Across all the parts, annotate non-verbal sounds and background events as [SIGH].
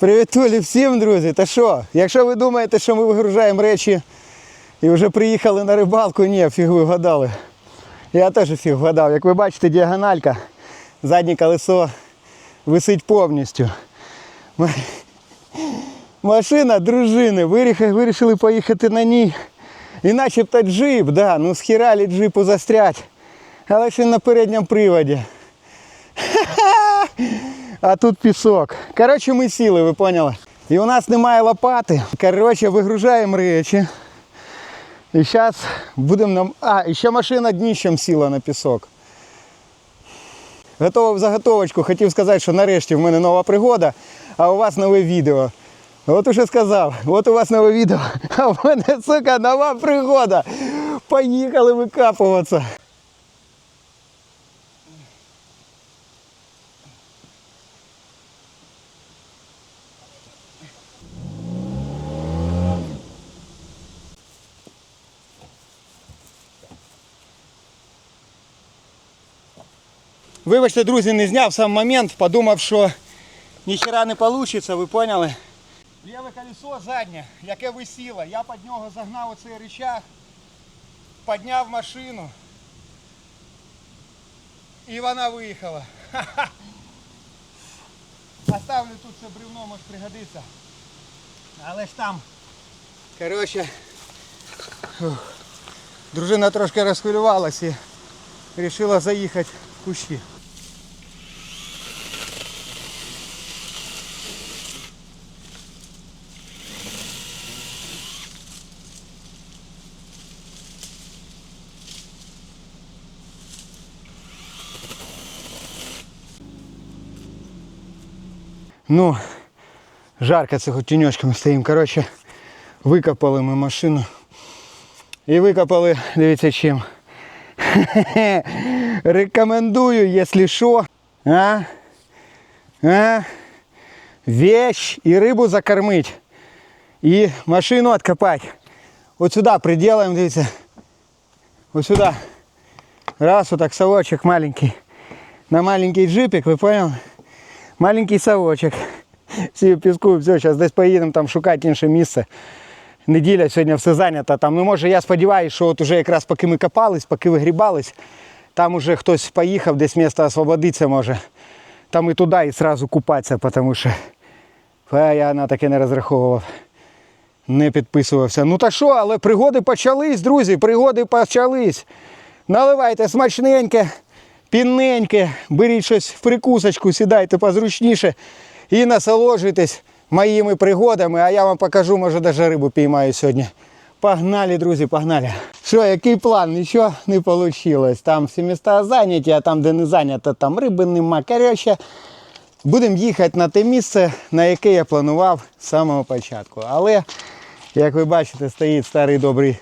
Привітулі всім, друзі. Та що? Якщо ви думаєте, що ми вигружаємо речі і вже приїхали на рибалку, ні, фіг ви вгадали. Я теж фіг вгадав. Як ви бачите, діагональка, заднє колесо висить повністю. Машина дружини. Вирішили, поїхати на ній. І начебто джип, да, ну схіралі джипу застрять. Але він на передньому приводі. А тут пісок. Коротше, ми сіли, ви поняли. І у нас немає лопати. Коротше, вигружаємо речі. І зараз будемо нам. А, і ще машина дніщем сіла на пісок. Готовив заготовочку. Хотів сказати, що нарешті в мене нова пригода, а у вас нове відео. От уже сказав, от у вас нове відео, [LAUGHS] а в мене, сука, нова пригода. Поїхали викапуватися. Вибачте, друзі, не зняв сам момент, подумав, що ніхера не вийде, ви поняли? Ліве колесо заднє, яке висіло, я під нього загнав оцей рычаг, підняв машину і вона виїхала. [LAUGHS] Ха-ха. Оставлю тут це бревно, може пригодиться. Але ж там, коротше, дружина трошки розхвилювалась і вирішила заїхати кущі. Ну, жарко це хоч тіньочками стоїмо. Коротше, викопали ми машину. І викопали, дивіться чим. [LAUGHS] Рекомендую, якщо що. А? А? Вещь і рибу закормить. І машину откопати. От сюди приделаем, дивіться. Ось сюди. Раз, отак совочек маленький. На маленький джипик, ви поняли? Маленький совочек. Всі в піску, все, зараз десь поїдемо там шукати інше місце. Неділя сьогодні все зайнято. Там, ну може я сподіваюся, що от уже якраз поки ми копались, поки вигрібались, там уже хтось поїхав, десь місце освободиться може. Там і туди, і одразу купатися, тому що е, я на таке не розраховував. Не підписувався. Ну та що, але пригоди почались, друзі, пригоди почались. Наливайте смачненьке, пінненьке, беріть щось в прикусочку, сідайте позручніше і насолоджуйтесь моїми пригодами, а я вам покажу, може навіть рибу піймаю сьогодні. Погнали, друзі, погнали. Що, який план? Нічого не вийшло. Там всі міста зайняті, а там, де не зайнято, там риби нема. Коротше, будемо їхати на те місце, на яке я планував з самого початку. Але, як ви бачите, стоїть старий добрий,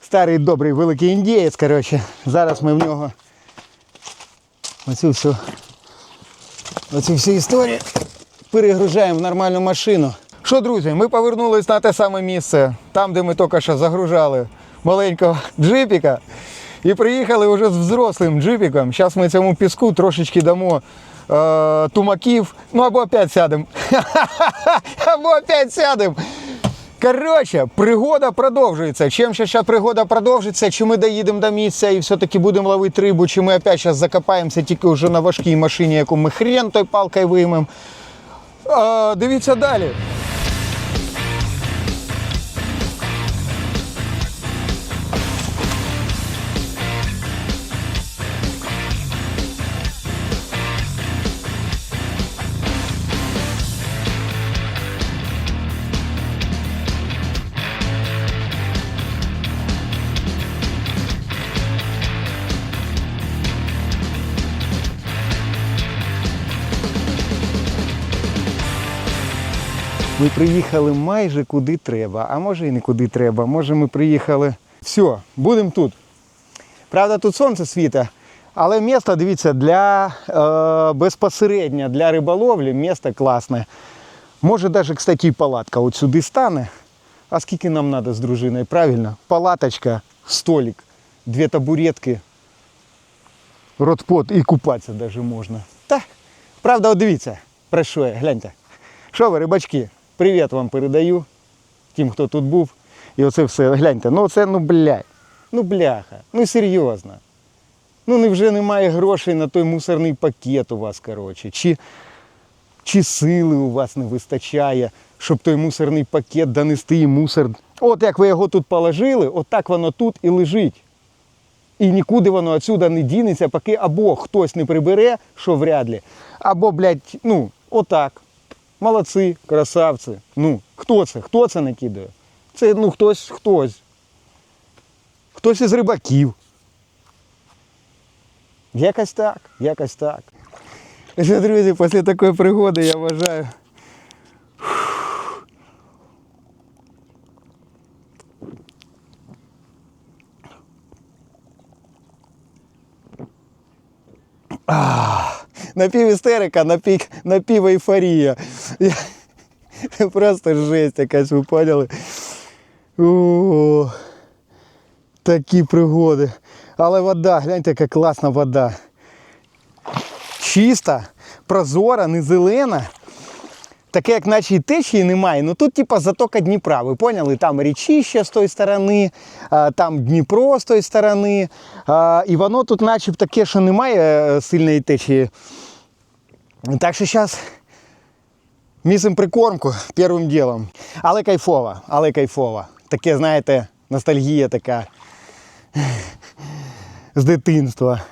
старий добрий великий індієць. Коротше. Зараз ми в нього оцю всю, оцю всю історію перегружаємо в нормальну машину. Що, друзі, ми повернулись на те саме місце, там, де ми тільки що загружали маленького джипіка. І приїхали вже з взрослим джипіком. Зараз ми цьому піску трошечки дамо е, тумаків. Ну або опять сядемо. [LAUGHS] або опять сядемо. Коротше, пригода продовжується. Чим ще ця пригода продовжиться, чи ми доїдемо до місця і все-таки будемо ловити рибу, чи ми опять зараз закопаємося тільки вже на важкій машині, яку ми хрен той палкою виймемо. А, дивіться далі. Ми приїхали майже куди треба, а може і не куди треба. Може ми приїхали. Все, будемо тут. Правда, тут сонце світа, але місто, дивіться, для е, безпосередньо для риболовлі місто класне. Може навіть, кстати, і палатка от сюди стане. А скільки нам треба з дружиною? Правильно? Палаточка, столик, дві табуретки, ротпот і купатися навіть можна. Та, правда, от дивіться, про що я, гляньте. Що ви, рибачки? Привіт вам передаю. Тим, хто тут був. І оце все. Гляньте, ну це, ну блядь. Ну бляха. Ну серйозно. Ну невже немає грошей на той мусорний пакет у вас, коротше. Чи, чи сили у вас не вистачає, щоб той мусорний пакет донести і мусор. От як ви його тут положили, от воно тут і лежить. І нікуди воно отсюда не дінеться, поки або хтось не прибере, що вряд ли, або, блядь, ну, отак. Молодці, красавці. Ну, хто це? Хто це накидає? Це ну хтось, хтось. Хтось із рибаків. Якось так, якось так. Друзі, після такої пригоди я вважаю. Напів істерика, напів, напів ейфорія. Я... Це [LAUGHS] просто жесть якась, ви поняли? О, такі пригоди. Але вода, гляньте, яка класна вода. Чиста, прозора, не зелена. Таке, як наче і течії немає. Ну тут, типа, затока Дніпра. Ви поняли? Там річище з тої сторони, там Дніпро з тої сторони. І воно тут, наче таке, що немає е, сильної течії. Так що зараз місимо прикормку першим ділом. Але кайфово, але кайфово. Таке, знаєте, ностальгія така з дитинства.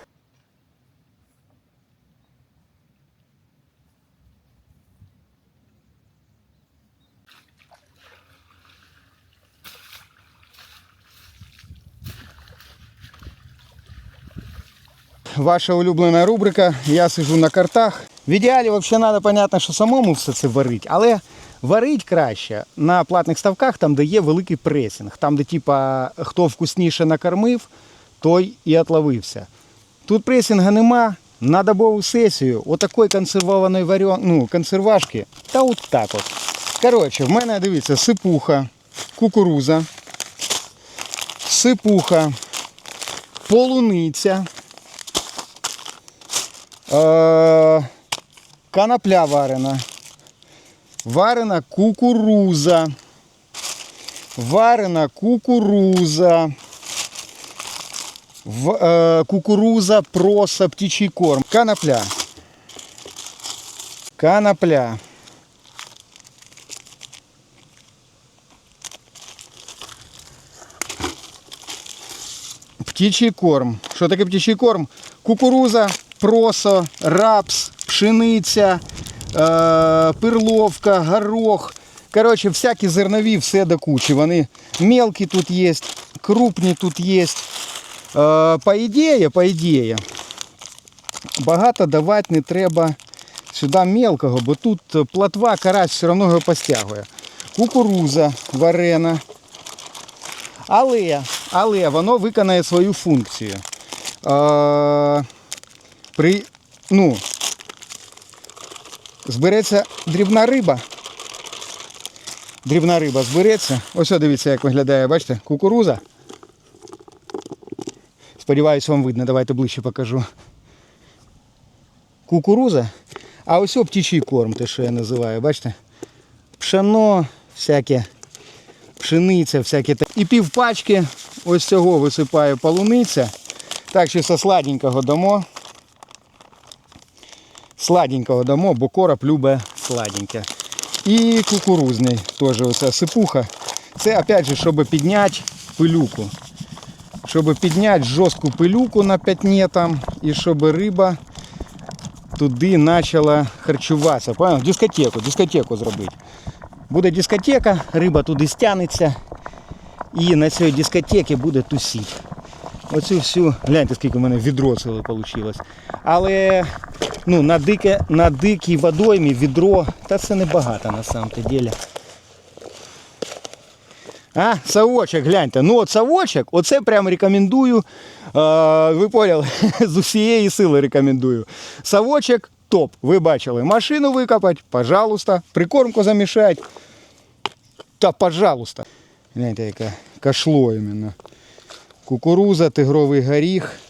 Ваша улюблена рубрика. Я сижу на картах. В ідеалі взагалі треба, понятно, що самому все це варить, але варить краще на платних ставках, там, де є великий пресінг, там, де типа хто вкусніше накормив, той і отловився. Тут пресінга нема. На добову сесію отакої консервованої варіон... ну, консервашки. Та от так от. Коротше, в мене дивіться, сипуха, кукуруза, сипуха, полуниця. Е, Канапля варена. Варена кукуруза. Варена кукуруза. В, е, кукуруза, проса, птичий корм. Канапля. Канапля. Птичий корм. Що таке птичий корм? Кукуруза, просо, рапс, пшениця, е, перловка, горох. Коротше, всякі зернові, все до кучі. Вони мелкі тут є, крупні тут є. Е, по ідеї, по ідеї, багато давати не треба сюди мелкого, бо тут платва, карась все одно його постягує. Кукуруза варена. Але, але воно виконає свою функцію. Е, при, ну, збереться дрібна риба. Дрібна риба збереться. Ось дивіться, як виглядає, бачите, кукуруза. Сподіваюсь, вам видно, давайте ближче покажу. Кукуруза. А ось птічий корм, те, що я називаю, бачите? Пшено, всяке, пшениця, всяке. І пів пачки ось цього висипаю полуниця. Так що со сладенького дамо. Сладенького дамо, бо короб любить сладеньке. І кукурузний теж оця сипуха. Це опять же, щоб підняти пилюку. Щоб підняти жорстку пилюку на п'ятні там і щоб риба туди почала харчуватися. Понял? Дискотеку, дискотеку зробити. Буде дискотека, риба туди стягнеться і на цій дискотеці буде тусити. Оцю всю, гляньте, скільки в мене відро ціле вийшло. Але ну, на, дике, на дикій водоймі відро, та це небагато на самом ділі. А, совочок, гляньте. Ну от совочок, оце прям рекомендую. Е, ви поняли, [LAUGHS] з усієї сили рекомендую. Совочок топ. Ви бачили. Машину викопати, пожалуйста. Прикормку замішати. Та пожалуйста. Гляньте, яке кашло іменно. Кукуруза, тигровий горіх,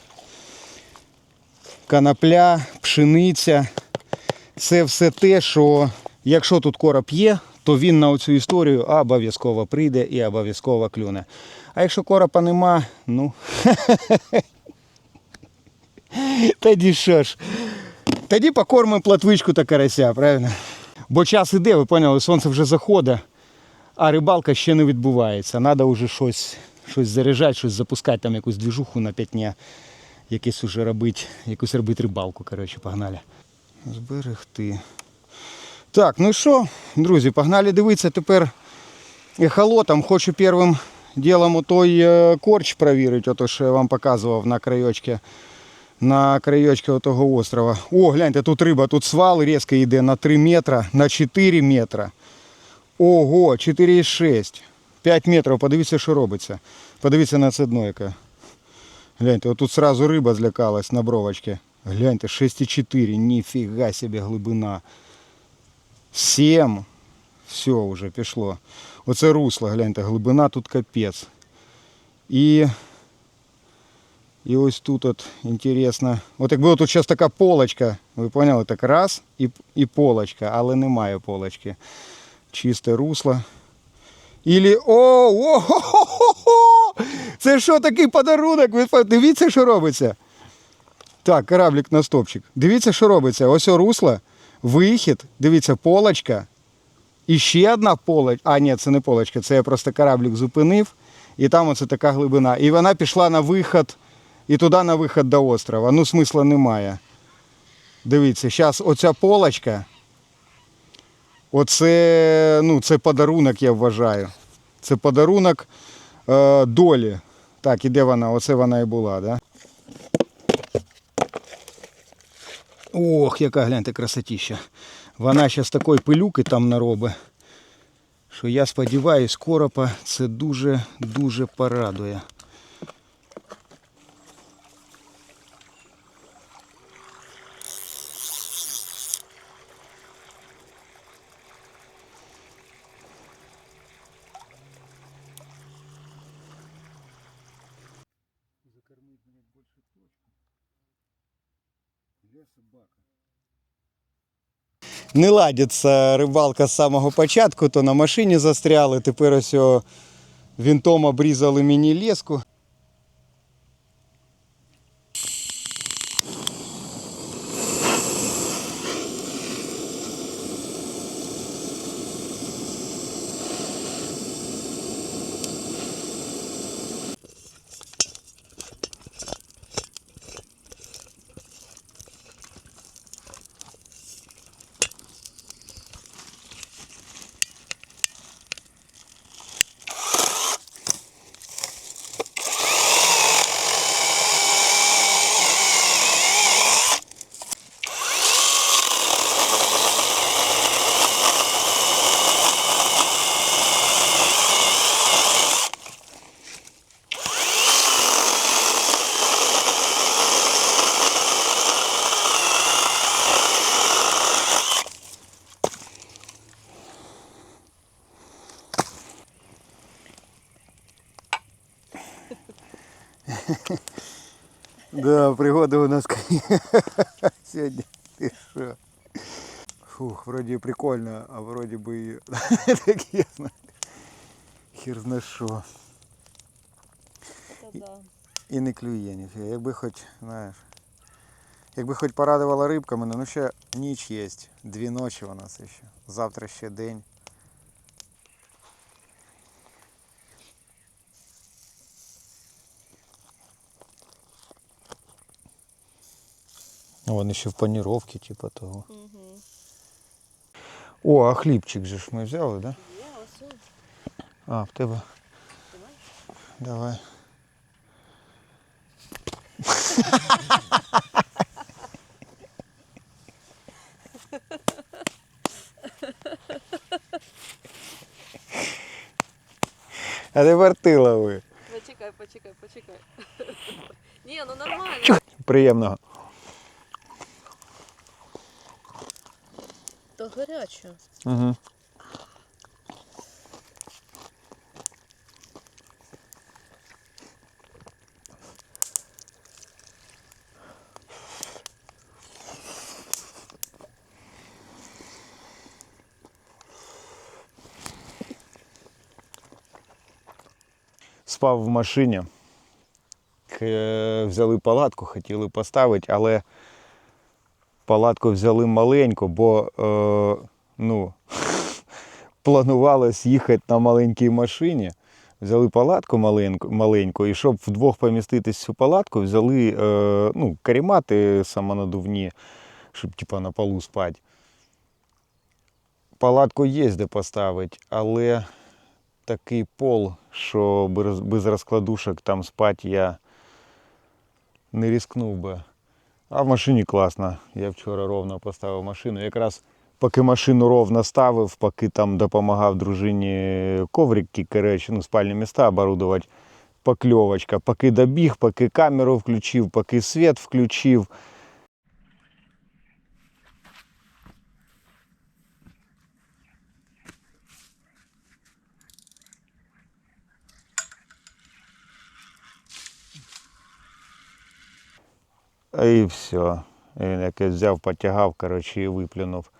канапля, пшениця. Це все те, що якщо тут короб є, то він на цю історію обов'язково прийде і обов'язково клюне. А якщо коропа нема, ну. [LAUGHS] Тоді що ж? Тоді покормимо платвичку та карася, правильно? Бо час іде, ви поняли, сонце вже заходить, а рибалка ще не відбувається. Треба вже щось, щось заряджати, щось запускати, там якусь двіжуху на п'ятня, якесь уже робити, якусь робити рибалку. Коротше, погнали. Зберегти. Так, ну що, друзі, погнали дивитися тепер ехолотом. Хочу першим ділом той е, корч провірити, ото що я вам показував на краєчці. На краєчці того острова. О, гляньте, тут риба, тут свал різко йде на 3 метра, на 4 метра. Ого, 4,6. 5 метрів, подивіться, що робиться. Подивіться на це дно яке. Гляньте, отут сразу риба злякалась на бровочці. Гляньте, 6,4, ніфіга себе глибина. 7. Все вже пішло. Оце русло, гляньте, глибина тут капець. І, і ось тут от інтересно. От якби тут зараз така полочка, ви поняли, так раз і, і полочка, але немає полочки. Чисте русло. Ілі. О, о, хо, хо, хо, хо! Це що такий подарунок? Ви Дивіться, що робиться. Так, кораблик на стопчик. Дивіться, що робиться. Ось русло, вихід, дивіться, полочка. І ще одна полочка. А, ні, це не полочка, це я просто кораблик зупинив. І там оце така глибина. І вона пішла на вихід, і туди на вихід до острова. Ну, смисла немає. Дивіться, зараз оця полочка. Оце, ну, це подарунок, я вважаю. Це подарунок е, долі. Так, і де вона? Оце вона і була, да? Ох, яка гляньте красотища. Вона зараз такої пилюки там наробить, що я сподіваюсь, коропа це дуже-дуже порадує. Не ладиться рибалка з самого початку, то на машині застряли, тепер ось вінтом обрізали мені леску. Да, пригода у нас [LAUGHS] сьогодні. Ти що? Фух, вроді прикольно, а вроді [LAUGHS] би і таке, хір зна що. І не клює ніфіга. Якби хоч, знаєш. Якби хоч порадувала рибка мене, ну ще ніч є. Дві ночі у нас ще. Завтра ще день. Вони ще в паніровці, типу того. Угу. О, а хлібчик же ж ми взяли, да? Є, ось. А, в тебе. Давай. А ти лови. Почекай, почекай, почекай. Ні, ну нормально. Приємного. то гарячу. Угу. Спав в машині, взяли палатку, хотіли поставити, але палатку взяли маленьку, бо е, ну, [LAUGHS] планувалось їхати на маленькій машині. Взяли палатку маленьку, маленьку, і щоб вдвох поміститись в цю палатку, взяли е, ну, карімати самонадувні, щоб типа, на полу спати. Палатку є де поставити, але такий пол, що без, розкладушок там спати я не ризикнув би. А в машині класно. Я вчора ровно поставив машину. Якраз поки машину ровно ставив, поки там допомагав дружині коврики, коротше, ну, спальні міста оборудувати, покльовочка. Поки добіг, поки камеру включив, поки світ включив. І все. Він якось взяв, потягав, коротше, і виплюнув.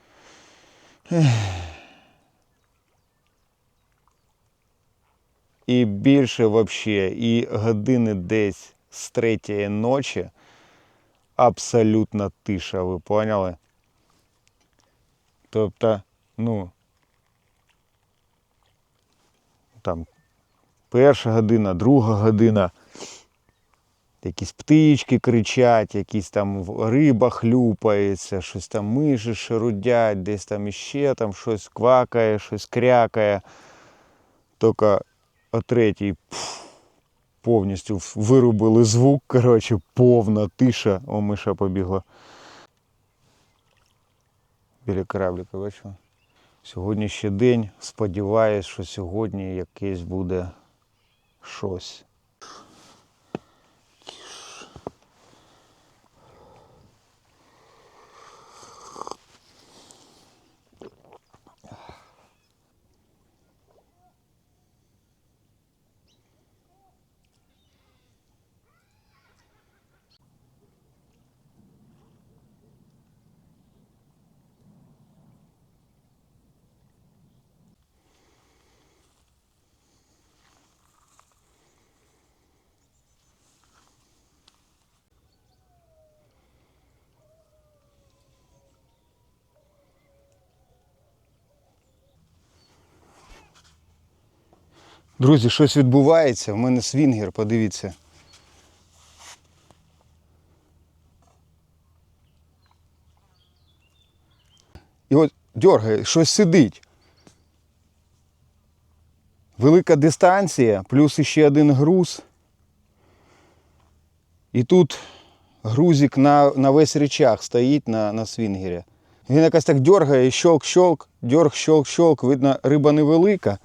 І більше взагалі, і години десь з третьої ночі абсолютна тиша, ви поняли? Тобто, ну, там перша година, друга година якісь птички кричать, якісь там риба хлюпається, щось там миші шарудять, десь там іще там щось квакає, щось крякає. Тільки о третій пф, повністю вирубили звук, коротше, повна тиша. О, миша побігла. Біля кораблика, бачу. Сьогодні ще день. Сподіваюсь, що сьогодні якесь буде щось. Друзі, щось відбувається. У мене свінгер, подивіться. І от дергає, щось сидить. Велика дистанція, плюс іще один груз. І тут грузик на, на весь речах стоїть на, на свінгері. Він якось так дергає, щолк-щолк, дьорг, щолк-щолк. Видно, риба невелика.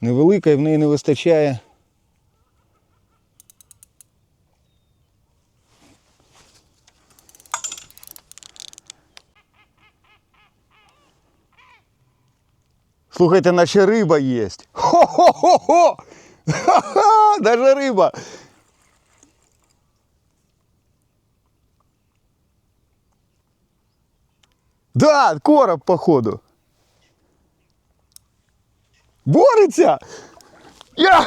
невелика і в неї не вистачає. Слухайте, наче риба є. Хо-хо-хо-хо! Ха-ха! Даже риба. Да, короб, походу. Бореться! Я,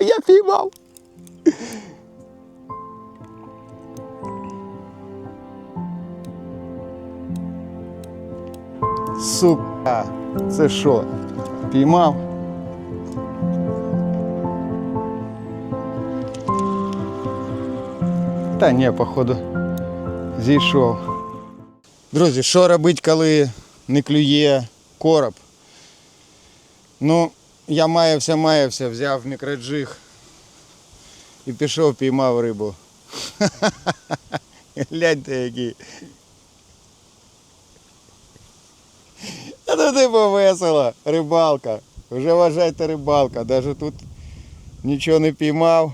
Я піймав! Сука, це що? Піймав? Та ні, походу, зійшов. Друзі, що робити, коли не клює короб? Ну, я маявся, маявся, взяв мікроджиг і пішов, піймав рибу. [LAUGHS] Гляньте який. А ну типу весело, рибалка. Вже вважайте рибалка. Даже тут нічого не піймав.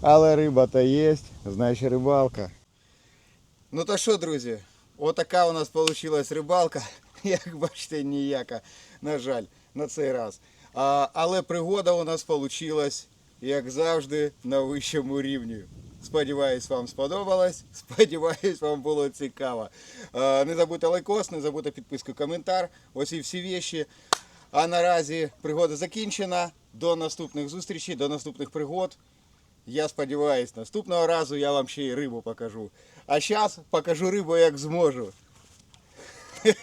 Але риба то є, значить рибалка. Ну то що, друзі, Отака у нас вийшла рибалка. [LAUGHS] Як бачите, ніяка, на жаль, на цей раз. А, але пригода у нас вийшла, як завжди, на вищому рівні. Сподіваюсь, вам сподобалось. [LAUGHS] Сподіваюсь, вам було цікаво. Е, Не забудьте лайкос, не забудьте підписку, коментар. Ось і всі віші. А наразі пригода закінчена. До наступних зустрічей, до наступних пригод. Я сподіваюсь, наступного разу я вам ще й рибу покажу. А зараз покажу рибу як зможу. [LAUGHS]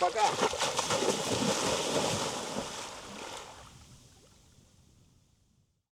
Пока.